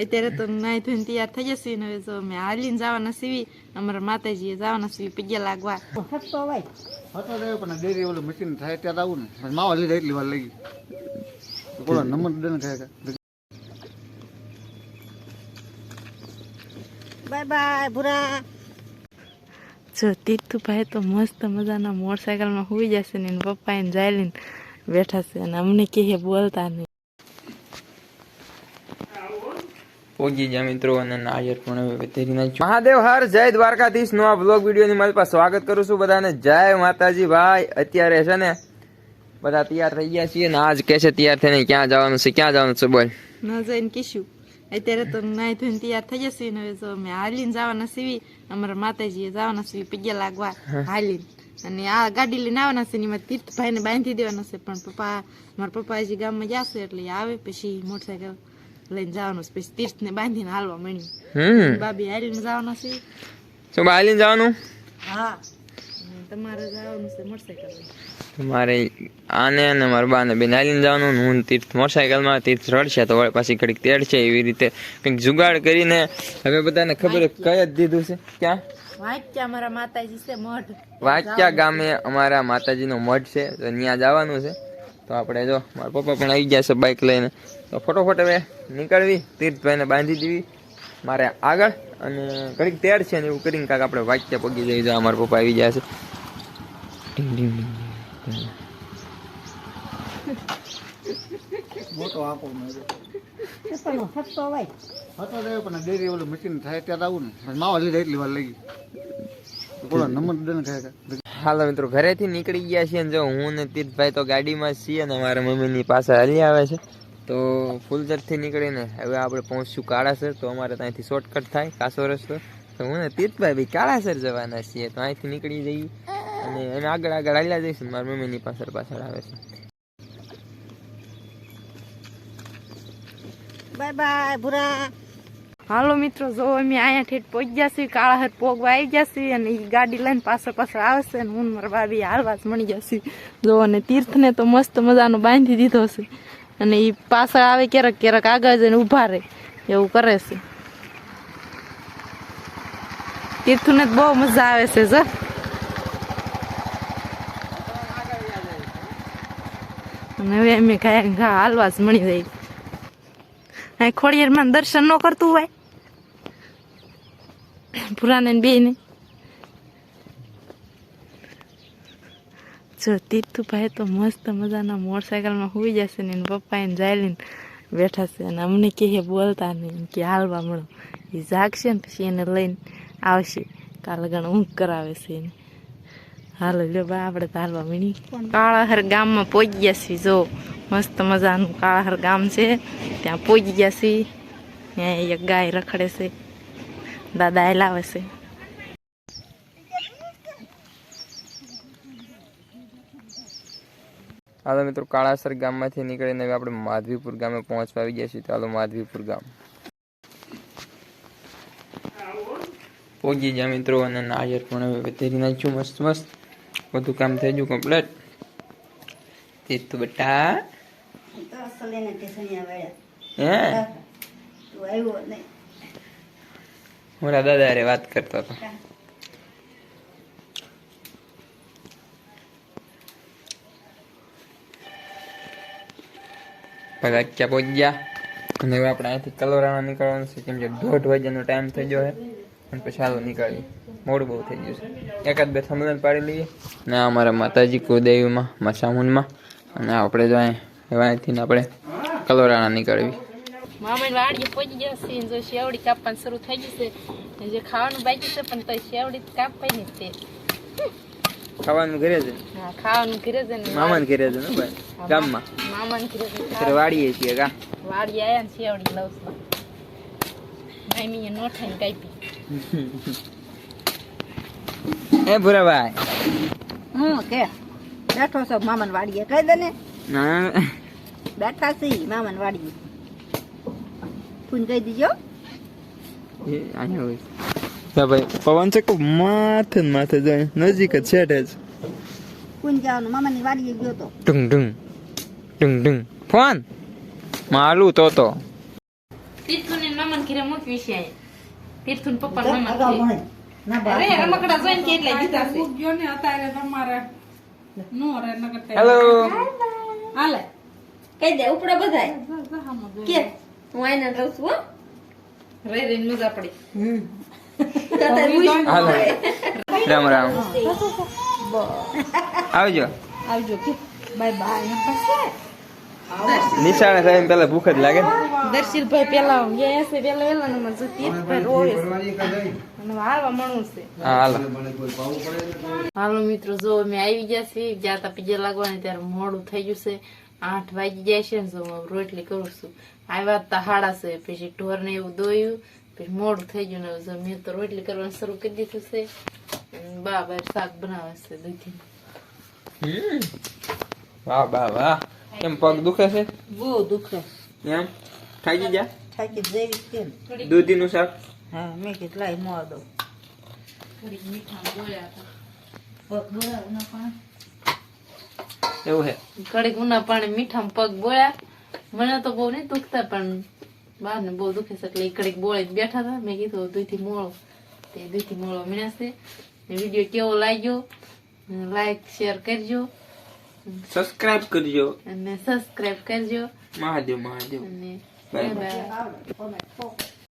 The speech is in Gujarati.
અત્યારે તો નાઈ ધોઈને તૈયાર થઈ જશે ને હવે જો અમે હાલીને જવાના સીવી અમારા માતાજીએ જવાના સીવી પગ્યા લાગવા સસ્તો હોય હતો તો પણ ડેરી ઓલું મશીન થાય ત્યારે આવું ને માવા લીધા એટલી વાર લાગી બોલો નંબર દે ને ખાય બાય બાય ભૂરા જો તીર્થુભાઈ તો મસ્ત મજાના મોટરસાયકલમાં હોઈ જશે ને પપ્પા એને જાય લઈને બેઠા છે અને અમને કહે બોલતા નહીં પોગી જા મિત્રો અને નાયર પણ નાખ્યું મહાદેવ હર જય દ્વારકાધીશ. નો આ બ્લોગ વીડિયો ની મારી પાસે સ્વાગત કરું છું બધાને. જય માતાજી ભાઈ. અત્યારે છે ને બધા તૈયાર થઈ ગયા છીએ ને આજ કે છે તૈયાર થઈને ક્યાં જવાનું છે ક્યાં જવાનું છે બોલ. ન જઈને કીશું. અત્યારે તો નાઈ ધોઈને તૈયાર થઈ જશે ને હવે જો અમે હાલીને જવાના સીવી અમારા માતાજીએ જવાના સીવી પગ્યા લાગવા હાલીને. અને આ ગાડી લઈને આવવાના છે ને એમાં તીર્થભાઈને બાંધી દેવાના છે પણ પપ્પા મારા પપ્પા હજી ગામમાં જશે એટલે આવે પછી મોટરસાયકલ લઈને જવાનું છે પછી તીર્થને બાંધીને હાલવા મળ્યું ભાભી હાલીને જવાના છે. શું બાલીને જવાનું? હા. તમારે જવાનું છે મોટરસાયકલ મારે આને અને મારા બાને બેન હાલીને જવાનું હું તીર્થ મોટરસાયકલમાં તીર્થ રડશે તો વળી પાછી ઘડીક તેડશે એવી રીતે કંઈક જુગાડ કરીને હવે બધાને ખબર કઈ જ દીધું છે? ક્યાં? વાંચ્યા અમારા માતાજી છે મઢ. વાંચ્યા ગામે અમારા માતાજીનો મઠ છે તો ત્યાં જવાનું છે. તો આપણે જો મારા પપ્પા પણ આવી ગયા છે બાઇક લઈને. તો ફટોફટ હવે નીકળવી તીર્થભાઈને બાંધી દેવી મારે આગળ અને ઘડીક તૈયાર છે ને એવું કરીને કાંક આપણે વાક્ય પગી જઈ જાય અમારા પપ્પા આવી ગયા છે. મોટો આપો પણ ડેરી ઓલું મશીન થાય ત્યારે આવું ને. માવા લીધા એટલી વાર લાગી. બોલો નંબર દે ખાય હાલો મિત્રો, ઘરેથી નીકળી ગયા છીએ જો હું ને તીર્થભાઈ તો ગાડીમાં છીએ અને મારા મમ્મીની પાસે હાલી આવે છે. તો ફૂલચરથી નીકળીને હવે આપણે પહોંચશું કાળાસર, તો અમારે ત્યાંથી શોર્ટકટ થાય, કાસો રસ્તો. તો હું ને તીર્થભાઈ ભાઈ કાળાસર જવાના છીએ, તો અહીંથી નીકળી જઈએ અને એને આગળ આગળ હાલ્યા જઈશું મારા મમ્મીની પાછળ પાછળ આવે છે. બાય બાય ભૂરા. હાલો મિત્રો, જો અમે અહીંયા ઠેઠ પહોંચી જશે કાળાહર પોગવા આવી જશે અને એ ગાડી લઈને પાછળ પાછળ આવશે અને હું મારા બાબી હાલવા જ મળી જશે જો, અને તીર્થને તો મસ્ત મજાનો બાંધી દીધો છે. અને એ પાછળ આવે ક્યારેક ક્યારેક આગળ જઈને ઊભા રહે, એવું કરે છે. તીર્થને બહુ મજા આવે છે સર અને હવે અમે ઘા હાલવા જ મળી જાય ખોડિયારમાં દર્શન ન કરતું હોય. પુરાને બે ને જો તીર્થુભાઈ તો મસ્ત મજાના મોટરસાયકલમાં હોઈ જશે ને એને પપ્પા એને જાય લઈને બેઠા છે અને અમને કહે બોલતા નહીં કે હાલવા મળો એ જાગશે ને પછી એને લઈને આવશે કાલે ગણ ઊંઘ કરાવે છે એને હાલો લ્યો બા આપણે તો હાલવા મળી કાળાહર ગામમાં પહોંચી ગયા છીએ જો મસ્ત મજાનું કાળાહર ગામ છે ત્યાં પહોંચી ગયા છીએ ત્યાં એક ગાય રખડે છે દાદા હલાવે છે હાલો મિત્રો કાળાસર ગામમાંથી નીકળીને હવે આપણે માધવીપુર ગામે પહોંચવા આવી ગયા છીએ તો હાલો માધવીપુર ગામ. પહોંચી ગયા મિત્રો અને નાળિયેર પણ હવે વધેરી નાખ્યું. મસ્ત મસ્ત. બધું કામ થઈ ગયું કમ્પ્લેટ તે તો બેટા. હે. તું આવ્યો નહીં. મારા દાદા હારે વાત કરતો હતો. બધા ક્યાં પહોંચી ગયા અને હવે આપણે અહીંથી કલોરામાં નીકળવાનું છે, કેમ કે દોઢ વાગ્યાનો ટાઈમ થઈ ગયો છે, અને પછી હાલો નીકળીએ. મોડું બહુ થઈ ગયું છે. એકાદ બે થમલન પાડી લઈએ. ને અમારા માતાજી કુદેવીમાં મસામુનમાં અને આપણે જો અહીં અહીંથી આપણે કલોરાણા નીકળવી મામાની વાડીએ પહોંચી ગયા છે જો શેવડી કાપવાનું શરૂ થઈ જશે જે ખાવાનું બાકી છે પણ તો શેવડી કાપવાની ને તે. ખાવાનું ઘરે છે હા ખાવાનું ઘરે છે ને મામાને ઘરે છે ને ભાઈ? ગામમાં? મામાને ઘરે છે વાડીએ છીએ કા? વાડી આયા ને શેવડી લઉં છું મામીએ નોઠાઈને કાપી. એ ભૂરાભાઈ? હું કે? બેઠો છો મામન વાડીએ કહી દે ને. ના. બેઠા છી મામન વાડીએ. ફૂન કહી દીજો એ અહીંયા હોય ભાઈ પવન છે માથે ને માથે જાય નજીક જ છેટે જ. ફૂન મામાની વાડીએ ગયો તો. ડુંગ ડુંગ ડુંગ ડુંગ. ફોન. માલું તો તો. તીર્થુને મામાને ઘરે મૂકવી છે તીર્થુન પપ્પા મામા અગાઉ ભણે. ના બા. અરે રમકડા જોઈને કે એટલે દીધા છે? ગયો ને અત્યારે તમારે નો રે નકર હેલો. હાલે. કહી દે ઉપડે બધાય. કે હું આઈને રહું છું હો. રહી મજા પડી. હમ. તારે પૂછ. હાલો. રામ રામ. આવજો. આવજો બાય બાય. નિશાળે ખાઈને પેલા ભૂખ જ લાગે. દર્શિલભાઈ પેલા ગયા પેલા વેલા નંબર જો તીર્થભાઈ રોવે હાલવા મણું છે. હાલો. હાલો મિત્રો જો અમે આવી ગયા છીએ જાતા પીજે લાગવાની ત્યારે મોડું થઈ ગયું છે. આઠ વાગી જાય છે ને હું રોટલી કરું છું. આવ્યા તા હાડા છે પછી ઢોર ને એવું દોયું પછી મોડું થઈ ગયું ને મેં તો રોટલી કરવાનું શરૂ કરી દીધું છે. બા બાર શાક બનાવે છે દૂધી વાહ વાહ વાહ. કેમ પગ દુખે છે? બહુ દુખે. એમ? થાકી જા થાકી જઈ કેમ? દૂધીનું શાક? હા મેં કેટલાય મોડો થોડીક મીઠા બોલ્યા હતા. પગ બોલાવ ના પણ. એવું હે. કડીક ઉના પાણી મીઠામાં પગ બોળ્યા. મને તો બહુ નહીં દુખતા પણ બહાર ને બહુ દુખે છે એટલે ઈ કડીક બોળી બેઠા હતા. મેં કીધું દૂધી મોળો. તે દૂધી મોળો મીણાશે વીડિયો કેવો લાગ્યો? લાઈક શેર કરજો. સબસ્ક્રાઇબ કરજો. અને સબસ્ક્રાઇબ કરજો. મહાદેવ મહાદેવ. અને બાય બાય